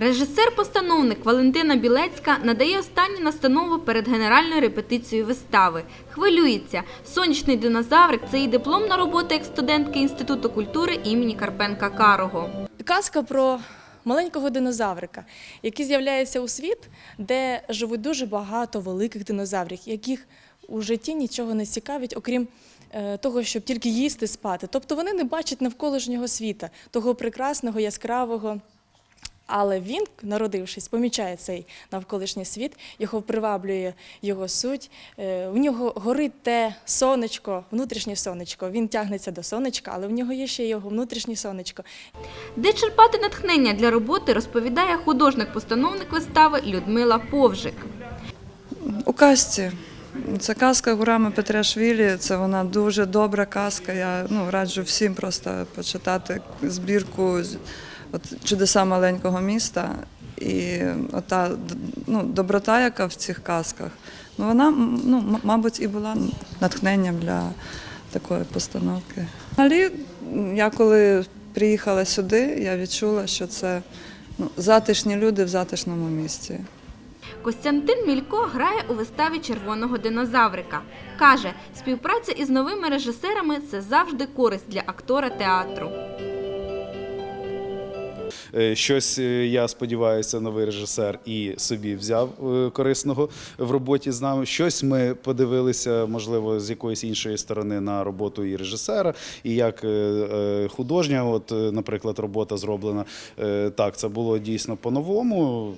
Режисер-постановник Валентина Білецька надає останні настанови перед генеральною репетицією вистави. Хвилюється. Сонячний динозаврик це її дипломна робота як студентки Інституту культури імені Карпенка Карого. Казка про маленького динозаврика, який з'являється у світ, де живуть дуже багато великих динозаврів, яких у житті нічого не цікавить, окрім е, того, щоб тільки їсти, спати. Тобто вони не бачать навколишнього світа, того прекрасного, яскравого. Але він, народившись, помічає цей навколишній світ, його приваблює його суть. Е, В нього горить те сонечко, внутрішнє сонечко. Він тягнеться до сонечка, але в нього є ще його внутрішнє сонечко. Де черпати натхнення для роботи, розповідає художник-постановник вистави Людмила Повжик. У казці. Це казка Гурами Петрашвілі. Це вона дуже добра казка. Я ну, раджу всім просто почитати збірку от, чудеса маленького міста. І ота ну, доброта, яка в цих казках, ну, вона, ну, мабуть, і була натхненням для такої постановки. Взагалі, я коли приїхала сюди, я відчула, що це ну, затишні люди в затишному місці. Костянтин Мілько грає у виставі червоного динозаврика. Каже, співпраця із новими режисерами це завжди користь для актора театру. Е, Щось, е, я сподіваюся, новий режисер і собі взяв е, корисного в роботі з нами. Щось ми подивилися, можливо, з якоїсь іншої сторони на роботу і режисера, і як художня, от, наприклад, робота зроблена. Так, це було дійсно по-новому.